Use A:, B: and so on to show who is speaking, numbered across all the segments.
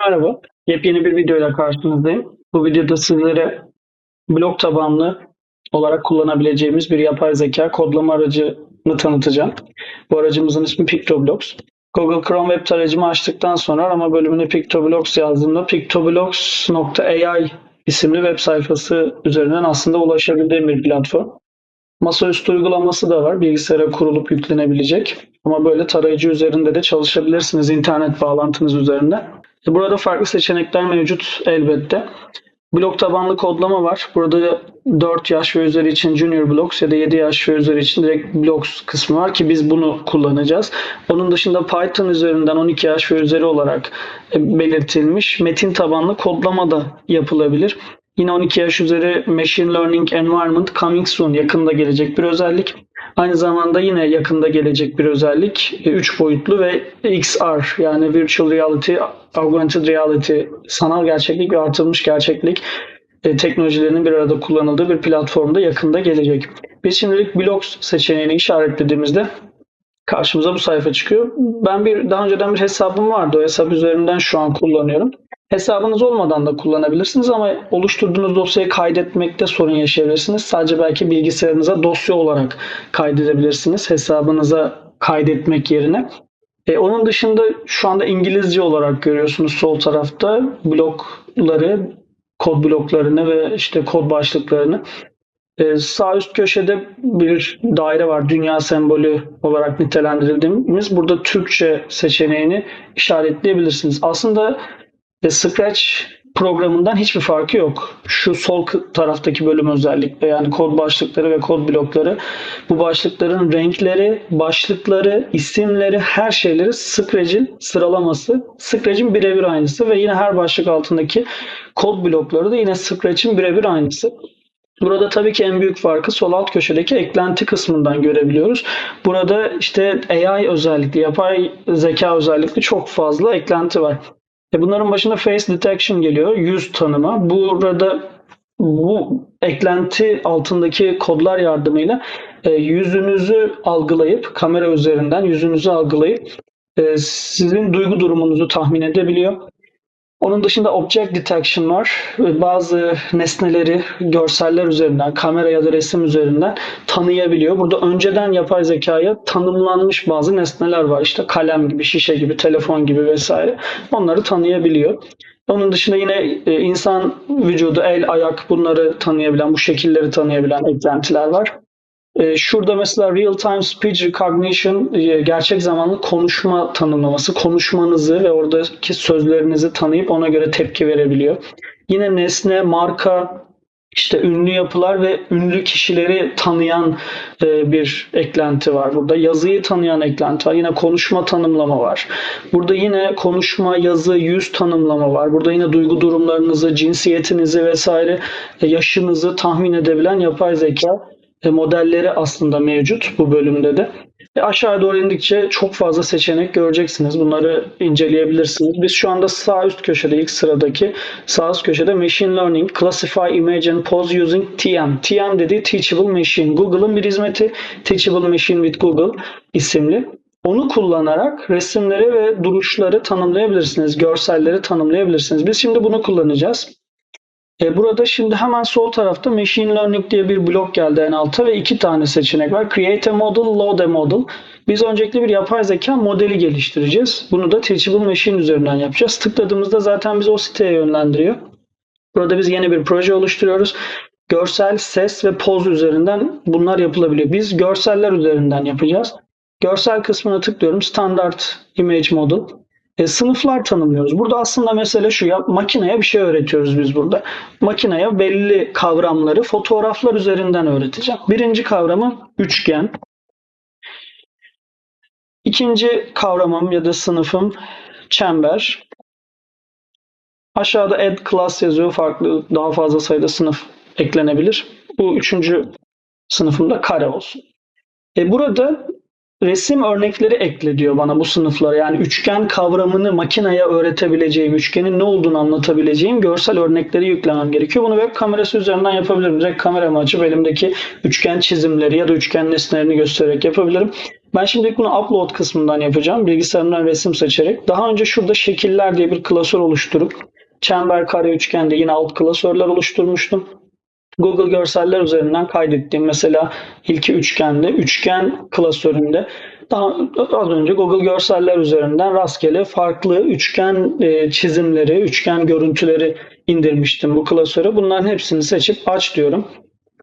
A: Merhaba, yepyeni bir videoyla karşınızdayım. Bu videoda sizlere blok tabanlı olarak kullanabileceğimiz bir yapay zeka kodlama aracını tanıtacağım. Bu aracımızın ismi PictoBlocks. Google Chrome web tarayıcımı açtıktan sonra arama bölümüne PictoBlocks yazdığımda pictoblocks.ai isimli web sayfası üzerinden aslında ulaşabildiğim bir platform. Masaüstü uygulaması da var. Bilgisayara kurulup yüklenebilecek. Ama böyle tarayıcı üzerinde de çalışabilirsiniz internet bağlantınız üzerinden. E, Burada farklı seçenekler mevcut elbette. Blok tabanlı kodlama var. Burada 4 yaş ve üzeri için Junior Blocks ya da 7 yaş ve üzeri için direkt Blocks kısmı var ki biz bunu kullanacağız. Onun dışında Python üzerinden 12 yaş ve üzeri olarak e, belirtilmiş metin tabanlı kodlama da yapılabilir. Yine 12 yaş üzeri Machine Learning Environment Coming Soon yakında gelecek bir özellik. Aynı zamanda yine yakında gelecek bir özellik 3 boyutlu ve XR yani Virtual Reality, Augmented Reality, sanal gerçeklik ve artırılmış gerçeklik e, teknolojilerinin bir arada kullanıldığı bir platformda yakında gelecek. Biz şimdilik Blocks seçeneğini işaretlediğimizde karşımıza bu sayfa çıkıyor. Ben bir daha önceden bir hesabım vardı. O hesap üzerinden şu an kullanıyorum. Hesabınız olmadan da kullanabilirsiniz ama oluşturduğunuz dosyayı kaydetmekte sorun yaşayabilirsiniz. Sadece belki bilgisayarınıza dosya olarak kaydedebilirsiniz hesabınıza kaydetmek yerine. E, onun dışında şu anda İngilizce olarak görüyorsunuz sol tarafta blokları, kod bloklarını ve işte kod başlıklarını. E, sağ üst köşede bir daire var. Dünya sembolü olarak nitelendirildiğimiz. Burada Türkçe seçeneğini işaretleyebilirsiniz. Aslında e, Scratch programından hiçbir farkı yok. Şu sol taraftaki bölüm özellikle yani kod başlıkları ve kod blokları bu başlıkların renkleri, başlıkları, isimleri, her şeyleri Scratch'in sıralaması. Scratch'in birebir aynısı ve yine her başlık altındaki kod blokları da yine Scratch'in birebir aynısı. Burada tabii ki en büyük farkı sol alt köşedeki eklenti kısmından görebiliyoruz. Burada işte AI özellikli, yapay zeka özellikli çok fazla eklenti var. E bunların başında face detection geliyor. Yüz tanıma. Burada bu eklenti altındaki kodlar yardımıyla e, yüzünüzü algılayıp kamera üzerinden yüzünüzü algılayıp e, sizin duygu durumunuzu tahmin edebiliyor. Onun dışında object detection var. Bazı nesneleri görseller üzerinden, kamera ya da resim üzerinden tanıyabiliyor. Burada önceden yapay zekaya tanımlanmış bazı nesneler var. İşte kalem gibi, şişe gibi, telefon gibi vesaire. Onları tanıyabiliyor. Onun dışında yine e, insan vücudu, el, ayak bunları tanıyabilen, bu şekilleri tanıyabilen eklentiler var. E, Şurada mesela real time speech recognition e, gerçek zamanlı konuşma tanımlaması. Konuşmanızı ve oradaki sözlerinizi tanıyıp ona göre tepki verebiliyor. Yine nesne, marka, işte ünlü yapılar ve ünlü kişileri tanıyan e, bir eklenti var burada. Yazıyı tanıyan eklenti var. Yine konuşma tanımlama var. Burada yine konuşma, yazı, yüz tanımlama var. Burada yine duygu durumlarınızı, cinsiyetinizi vesaire, e, yaşınızı tahmin edebilen yapay zeka modelleri aslında mevcut bu bölümde de. E, aşağı doğru indikçe çok fazla seçenek göreceksiniz. Bunları inceleyebilirsiniz. Biz şu anda sağ üst köşede ilk sıradaki sağ üst köşede Machine Learning, Classify Image and Pose Using TM. TM dediği Teachable Machine. Google'ın bir hizmeti Teachable Machine with Google isimli. Onu kullanarak resimleri ve duruşları tanımlayabilirsiniz. Görselleri tanımlayabilirsiniz. Biz şimdi bunu kullanacağız. E, burada şimdi hemen sol tarafta Machine Learning diye bir blok geldi en alta ve iki tane seçenek var. Create a model, load a model. Biz öncelikle bir yapay zeka modeli geliştireceğiz. Bunu da Teachable Machine üzerinden yapacağız. Tıkladığımızda zaten bizi o siteye yönlendiriyor. Burada biz yeni bir proje oluşturuyoruz. Görsel, ses ve poz üzerinden bunlar yapılabiliyor. Biz görseller üzerinden yapacağız. Görsel kısmına tıklıyorum. Standart Image Model. E, sınıflar tanımlıyoruz. Burada aslında mesele şu ya makineye bir şey öğretiyoruz biz burada. Makineye belli kavramları fotoğraflar üzerinden öğreteceğim. Birinci kavramım üçgen. İkinci kavramım ya da sınıfım çember. Aşağıda add class yazıyor. Farklı daha fazla sayıda sınıf eklenebilir. Bu üçüncü sınıfımda kare olsun. E, burada resim örnekleri ekle diyor bana bu sınıflara. Yani üçgen kavramını makineye öğretebileceğim, üçgenin ne olduğunu anlatabileceğim görsel örnekleri yüklemem gerekiyor. Bunu web kamerası üzerinden yapabilirim. Direkt kameramı açıp elimdeki üçgen çizimleri ya da üçgen nesnelerini göstererek yapabilirim. Ben şimdi bunu upload kısmından yapacağım. Bilgisayarımdan resim seçerek. Daha önce şurada şekiller diye bir klasör oluşturup çember, kare, üçgende yine alt klasörler oluşturmuştum. Google görseller üzerinden kaydettiğim mesela ilki üçgende, üçgen klasöründe daha az önce Google görseller üzerinden rastgele farklı üçgen e, çizimleri, üçgen görüntüleri indirmiştim bu klasöre. Bunların hepsini seçip aç diyorum.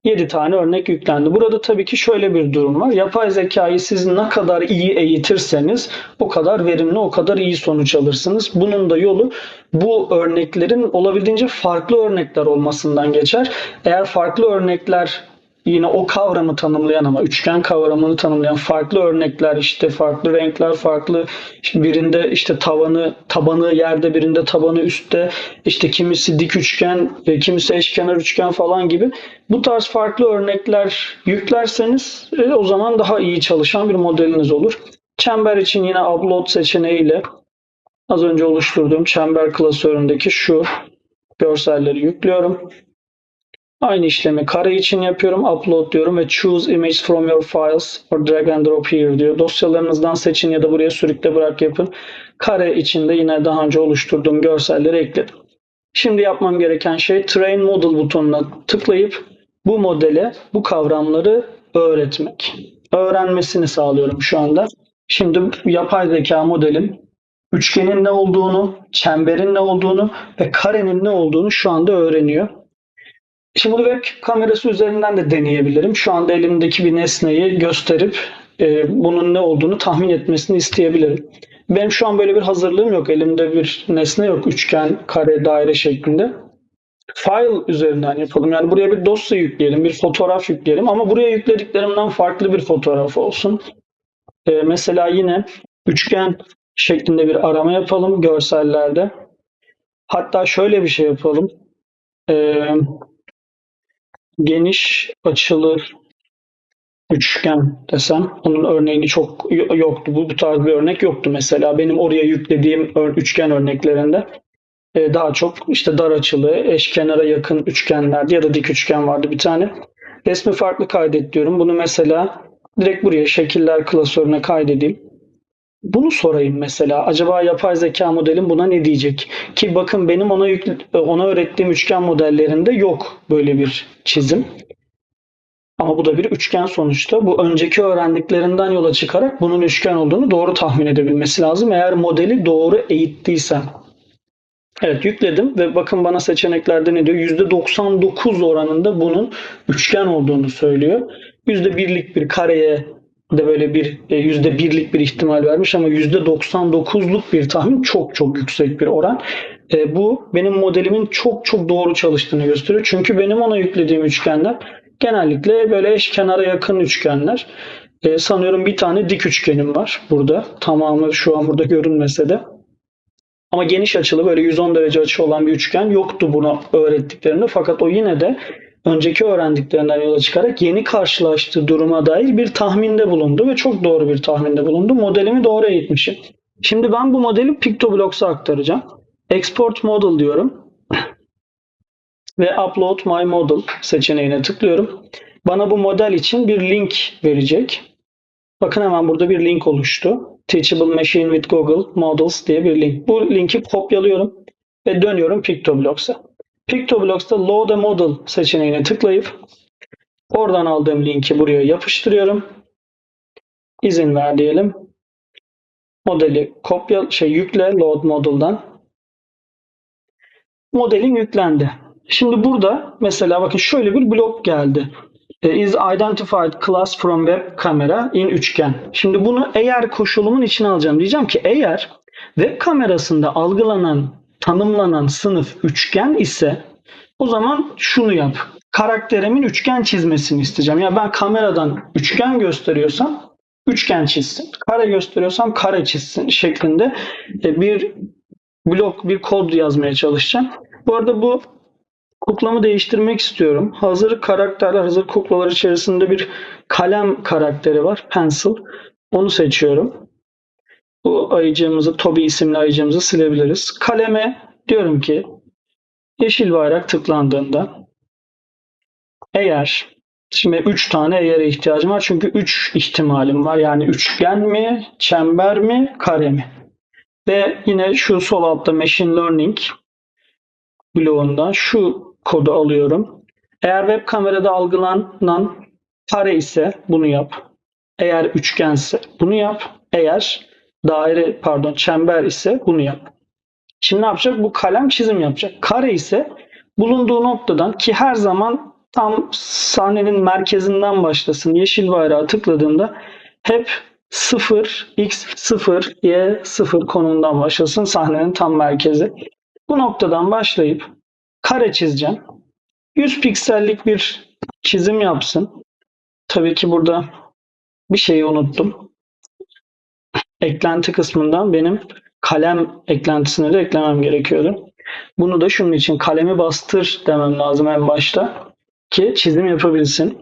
A: 7 tane örnek yüklendi. Burada tabii ki şöyle bir durum var. Yapay zekayı siz ne kadar iyi eğitirseniz o kadar verimli, o kadar iyi sonuç alırsınız. Bunun da yolu bu örneklerin olabildiğince farklı örnekler olmasından geçer. Eğer farklı örnekler yine o kavramı tanımlayan ama üçgen kavramını tanımlayan farklı örnekler işte farklı renkler farklı işte birinde işte tavanı tabanı yerde birinde tabanı üstte işte kimisi dik üçgen ve kimisi eşkenar üçgen falan gibi bu tarz farklı örnekler yüklerseniz e, o zaman daha iyi çalışan bir modeliniz olur. Çember için yine upload seçeneğiyle az önce oluşturduğum çember klasöründeki şu görselleri yüklüyorum. Aynı işlemi kare için yapıyorum. Upload diyorum ve choose image from your files or drag and drop here diyor. Dosyalarınızdan seçin ya da buraya sürükle bırak yapın. Kare içinde yine daha önce oluşturduğum görselleri ekledim. Şimdi yapmam gereken şey train model butonuna tıklayıp bu modele bu kavramları öğretmek. Öğrenmesini sağlıyorum şu anda. Şimdi yapay zeka modelim üçgenin ne olduğunu, çemberin ne olduğunu ve karenin ne olduğunu şu anda öğreniyor. Şimdi bunu web kamerası üzerinden de deneyebilirim. Şu anda elimdeki bir nesneyi gösterip e, bunun ne olduğunu tahmin etmesini isteyebilirim. Benim şu an böyle bir hazırlığım yok. Elimde bir nesne yok. Üçgen, kare, daire şeklinde. File üzerinden yapalım. Yani buraya bir dosya yükleyelim, bir fotoğraf yükleyelim ama buraya yüklediklerimden farklı bir fotoğraf olsun. E, mesela yine üçgen şeklinde bir arama yapalım görsellerde. Hatta şöyle bir şey yapalım. Eee geniş açılı üçgen desem onun örneğini çok yoktu. Bu, bu tarz bir örnek yoktu mesela. Benim oraya yüklediğim üçgen örneklerinde e, daha çok işte dar açılı, eşkenara yakın üçgenlerdi ya da dik üçgen vardı bir tane. Resmi farklı kaydet diyorum. Bunu mesela direkt buraya şekiller klasörüne kaydedeyim. Bunu sorayım mesela. Acaba yapay zeka modelim buna ne diyecek? Ki bakın benim ona yükle, ona öğrettiğim üçgen modellerinde yok böyle bir çizim. Ama bu da bir üçgen sonuçta. Bu önceki öğrendiklerinden yola çıkarak bunun üçgen olduğunu doğru tahmin edebilmesi lazım. Eğer modeli doğru eğittiysem. Evet yükledim ve bakın bana seçeneklerde ne diyor? %99 oranında bunun üçgen olduğunu söylüyor. %1'lik bir kareye de böyle bir e, yüzde birlik bir ihtimal vermiş ama yüzde 99'luk bir tahmin çok çok yüksek bir oran. E, bu benim modelimin çok çok doğru çalıştığını gösteriyor. Çünkü benim ona yüklediğim üçgenler genellikle böyle eşkenara yakın üçgenler. E, sanıyorum bir tane dik üçgenim var burada. Tamamı şu an burada görünmese de. Ama geniş açılı böyle 110 derece açı olan bir üçgen yoktu bunu öğrettiklerinde. Fakat o yine de önceki öğrendiklerinden yola çıkarak yeni karşılaştığı duruma dair bir tahminde bulundu ve çok doğru bir tahminde bulundu. Modelimi doğru eğitmişim. Şimdi ben bu modeli PictoBlocks'a aktaracağım. Export Model diyorum. Ve Upload My Model seçeneğine tıklıyorum. Bana bu model için bir link verecek. Bakın hemen burada bir link oluştu. Teachable Machine with Google Models diye bir link. Bu linki kopyalıyorum ve dönüyorum PictoBlocks'a. PictoBlocks'ta Load a Model seçeneğine tıklayıp oradan aldığım linki buraya yapıştırıyorum. İzin ver diyelim. Modeli kopya şey yükle Load Model'dan. Modelin yüklendi. Şimdi burada mesela bakın şöyle bir blok geldi. E, is identified class from web camera in üçgen. Şimdi bunu eğer koşulumun içine alacağım. Diyeceğim ki eğer web kamerasında algılanan tanımlanan sınıf üçgen ise o zaman şunu yap. Karakterimin üçgen çizmesini isteyeceğim. Ya ben kameradan üçgen gösteriyorsam üçgen çizsin. Kare gösteriyorsam kare çizsin şeklinde e, bir blok, bir kod yazmaya çalışacağım. Bu arada bu kuklamı değiştirmek istiyorum. Hazır karakterler, hazır kuklalar içerisinde bir kalem karakteri var. Pencil. Onu seçiyorum. Bu ayıcığımızı, Toby isimli ayıcığımızı silebiliriz. Kaleme diyorum ki yeşil bayrak tıklandığında eğer Şimdi 3 tane eğere ihtiyacım var. Çünkü 3 ihtimalim var. Yani üçgen mi, çember mi, kare mi? Ve yine şu sol altta Machine Learning bloğundan şu kodu alıyorum. Eğer web kamerada algılanan kare ise bunu yap. Eğer üçgense bunu yap. Eğer daire pardon çember ise bunu yap. Şimdi ne yapacak? Bu kalem çizim yapacak. Kare ise bulunduğu noktadan ki her zaman tam sahnenin merkezinden başlasın. Yeşil bayrağı tıkladığında hep 0, x 0, y 0 konumundan başlasın sahnenin tam merkezi. Bu noktadan başlayıp kare çizeceğim. 100 piksellik bir çizim yapsın. Tabii ki burada bir şeyi unuttum. Eklenti kısmından benim kalem eklentisini de eklemem gerekiyordu. Bunu da şunun için kalemi bastır demem lazım en başta ki çizim yapabilsin.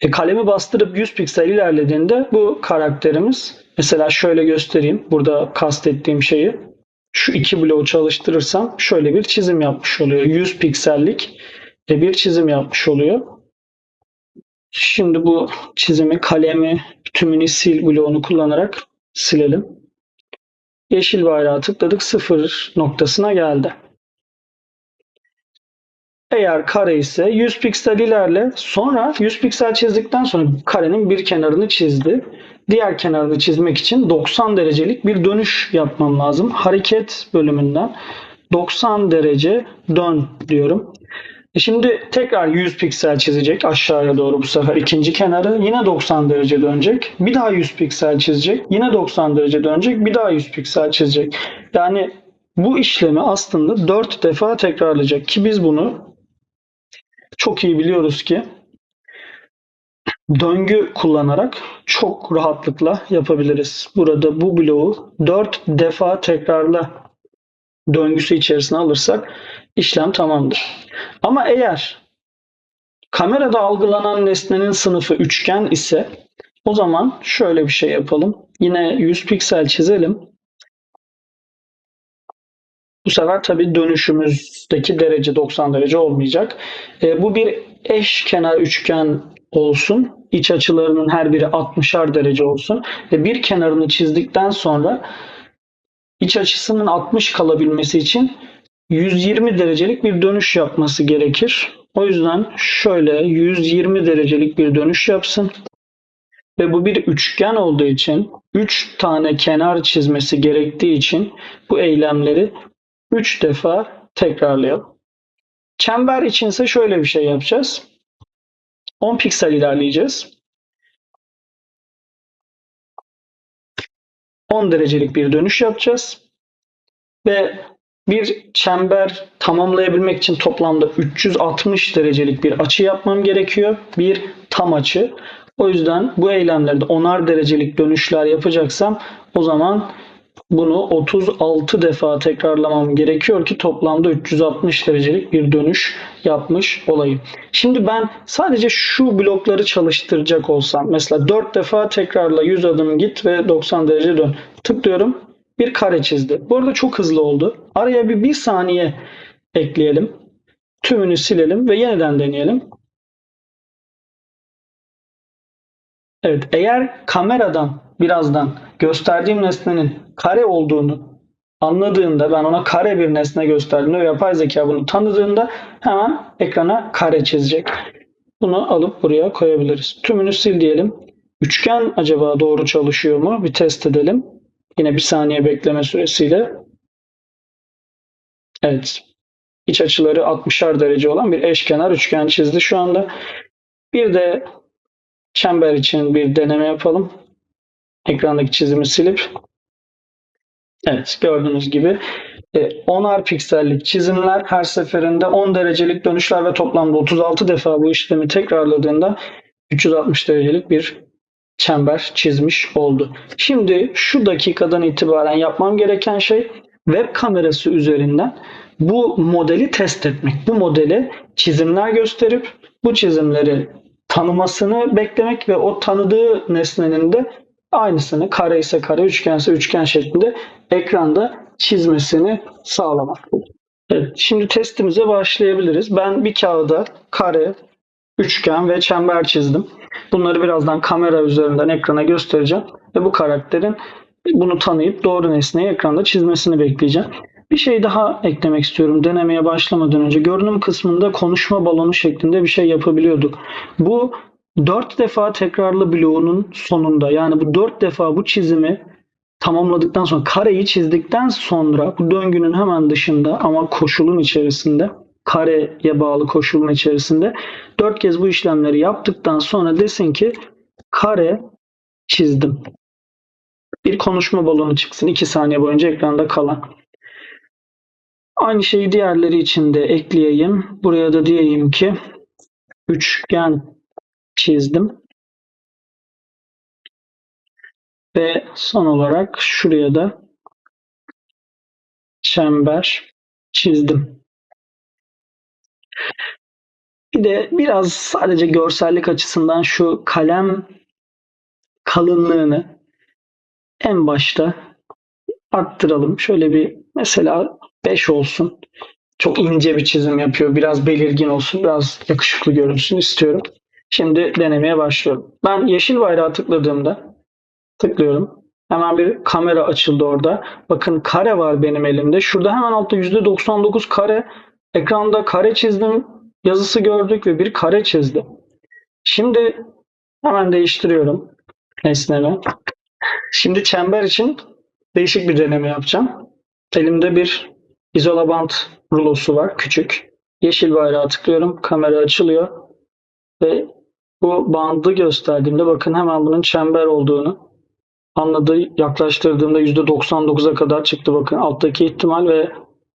A: E, kalemi bastırıp 100 piksel ilerlediğinde bu karakterimiz mesela şöyle göstereyim burada kastettiğim şeyi şu iki bloğu çalıştırırsam şöyle bir çizim yapmış oluyor. 100 piksellik bir çizim yapmış oluyor. Şimdi bu çizimi kalemi tümünü sil bloğunu kullanarak silelim. Yeşil bayrağı tıkladık sıfır noktasına geldi. Eğer kare ise 100 piksel ilerle sonra 100 piksel çizdikten sonra karenin bir kenarını çizdi. Diğer kenarını çizmek için 90 derecelik bir dönüş yapmam lazım. Hareket bölümünden 90 derece dön diyorum. E Şimdi tekrar 100 piksel çizecek aşağıya doğru bu sefer ikinci kenarı. Yine 90 derece dönecek. Bir daha 100 piksel çizecek. Yine 90 derece dönecek. Bir daha 100 piksel çizecek. Yani bu işlemi aslında 4 defa tekrarlayacak ki biz bunu çok iyi biliyoruz ki döngü kullanarak çok rahatlıkla yapabiliriz. Burada bu bloğu 4 defa tekrarla döngüsü içerisine alırsak işlem tamamdır. Ama eğer kamerada algılanan nesnenin sınıfı üçgen ise o zaman şöyle bir şey yapalım. Yine 100 piksel çizelim. Bu sefer tabii dönüşümüzdeki derece 90 derece olmayacak. E, bu bir eşkenar üçgen olsun. İç açılarının her biri 60'ar derece olsun. Ve bir kenarını çizdikten sonra iç açısının 60 kalabilmesi için 120 derecelik bir dönüş yapması gerekir. O yüzden şöyle 120 derecelik bir dönüş yapsın. Ve bu bir üçgen olduğu için 3 tane kenar çizmesi gerektiği için bu eylemleri 3 defa tekrarlayalım. Çember içinse şöyle bir şey yapacağız. 10 piksel ilerleyeceğiz. 10 derecelik bir dönüş yapacağız. Ve bir çember tamamlayabilmek için toplamda 360 derecelik bir açı yapmam gerekiyor. Bir tam açı. O yüzden bu eylemlerde onar derecelik dönüşler yapacaksam o zaman bunu 36 defa tekrarlamam gerekiyor ki toplamda 360 derecelik bir dönüş yapmış olayım. Şimdi ben sadece şu blokları çalıştıracak olsam mesela 4 defa tekrarla 100 adım git ve 90 derece dön. Tıklıyorum bir kare çizdi. Bu arada çok hızlı oldu. Araya bir, bir saniye ekleyelim. Tümünü silelim ve yeniden deneyelim. Evet, eğer kameradan birazdan gösterdiğim nesnenin kare olduğunu anladığında ben ona kare bir nesne gösterdiğimde ve yapay zeka bunu tanıdığında hemen ekrana kare çizecek. Bunu alıp buraya koyabiliriz. Tümünü sil diyelim. Üçgen acaba doğru çalışıyor mu? Bir test edelim. Yine bir saniye bekleme süresiyle. Evet. İç açıları 60'ar derece olan bir eşkenar üçgen çizdi şu anda. Bir de çember için bir deneme yapalım. Ekrandaki çizimi silip Evet gördüğünüz gibi 10'ar piksellik çizimler her seferinde 10 derecelik dönüşler ve toplamda 36 defa bu işlemi tekrarladığında 360 derecelik bir çember çizmiş oldu. Şimdi şu dakikadan itibaren yapmam gereken şey web kamerası üzerinden bu modeli test etmek. Bu modeli çizimler gösterip bu çizimleri tanımasını beklemek ve o tanıdığı nesnenin de aynısını kare ise kare, üçgen ise üçgen şeklinde ekranda çizmesini sağlamak. Evet, şimdi testimize başlayabiliriz. Ben bir kağıda kare üçgen ve çember çizdim. Bunları birazdan kamera üzerinden ekrana göstereceğim ve bu karakterin bunu tanıyıp doğru nesneyi ekranda çizmesini bekleyeceğim. Bir şey daha eklemek istiyorum denemeye başlamadan önce. Görünüm kısmında konuşma balonu şeklinde bir şey yapabiliyorduk. Bu dört defa tekrarlı bloğunun sonunda yani bu dört defa bu çizimi tamamladıktan sonra kareyi çizdikten sonra bu döngünün hemen dışında ama koşulun içerisinde kareye bağlı koşulun içerisinde dört kez bu işlemleri yaptıktan sonra desin ki kare çizdim. Bir konuşma balonu çıksın 2 saniye boyunca ekranda kalan. Aynı şeyi diğerleri için de ekleyeyim. Buraya da diyeyim ki üçgen çizdim. Ve son olarak şuraya da çember çizdim. Bir de biraz sadece görsellik açısından şu kalem kalınlığını en başta arttıralım. Şöyle bir mesela 5 olsun. Çok ince bir çizim yapıyor. Biraz belirgin olsun. Biraz yakışıklı görünsün istiyorum. Şimdi denemeye başlıyorum. Ben yeşil bayrağı tıkladığımda tıklıyorum. Hemen bir kamera açıldı orada. Bakın kare var benim elimde. Şurada hemen altta %99 kare. Ekranda kare çizdim yazısı gördük ve bir kare çizdi. Şimdi hemen değiştiriyorum nesnemi. Şimdi çember için değişik bir deneme yapacağım. Elimde bir izola bant rulosu var küçük. Yeşil bayrağı tıklıyorum. Kamera açılıyor. Ve bu bandı gösterdiğimde bakın hemen bunun çember olduğunu anladı. Yaklaştırdığımda %99'a kadar çıktı bakın alttaki ihtimal ve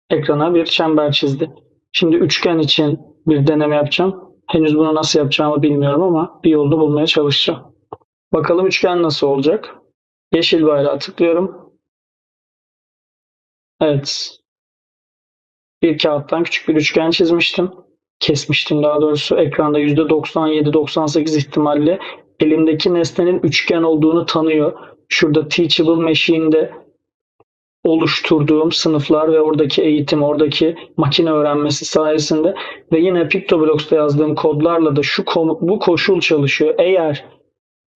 A: ekrana bir çember çizdi. Şimdi üçgen için bir deneme yapacağım. Henüz bunu nasıl yapacağımı bilmiyorum ama bir yolunu bulmaya çalışacağım. Bakalım üçgen nasıl olacak. Yeşil bayrağı tıklıyorum. Evet. Bir kağıttan küçük bir üçgen çizmiştim. Kesmiştim daha doğrusu. Ekranda %97-98 ihtimalle elimdeki nesnenin üçgen olduğunu tanıyor. Şurada Teachable Machine'de oluşturduğum sınıflar ve oradaki eğitim, oradaki makine öğrenmesi sayesinde ve yine PictoBlocks'ta yazdığım kodlarla da şu bu koşul çalışıyor. Eğer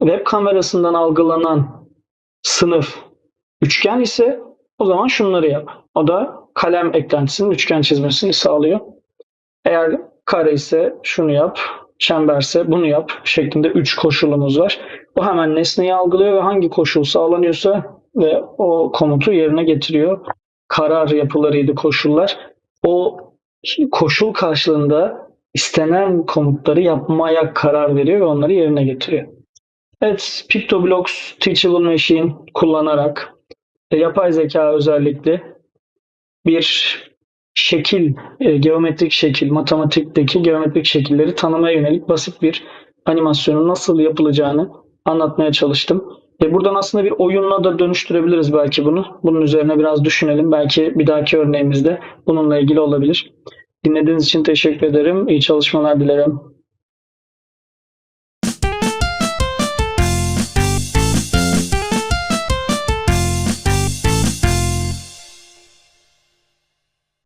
A: web kamerasından algılanan sınıf üçgen ise o zaman şunları yap. O da kalem eklentisinin üçgen çizmesini sağlıyor. Eğer kare ise şunu yap, çemberse bunu yap şeklinde üç koşulumuz var. O hemen nesneyi algılıyor ve hangi koşul sağlanıyorsa ve o komutu yerine getiriyor. Karar yapılarıydı koşullar. O koşul karşılığında istenen komutları yapmaya karar veriyor ve onları yerine getiriyor. Evet, PictoBlocks Teachable Machine kullanarak e, yapay zeka özellikle bir şekil, e, geometrik şekil, matematikteki geometrik şekilleri tanımaya yönelik basit bir animasyonun nasıl yapılacağını anlatmaya çalıştım. E buradan aslında bir oyunla da dönüştürebiliriz belki bunu. Bunun üzerine biraz düşünelim. Belki bir dahaki örneğimizde bununla ilgili olabilir. Dinlediğiniz için teşekkür ederim. İyi çalışmalar dilerim.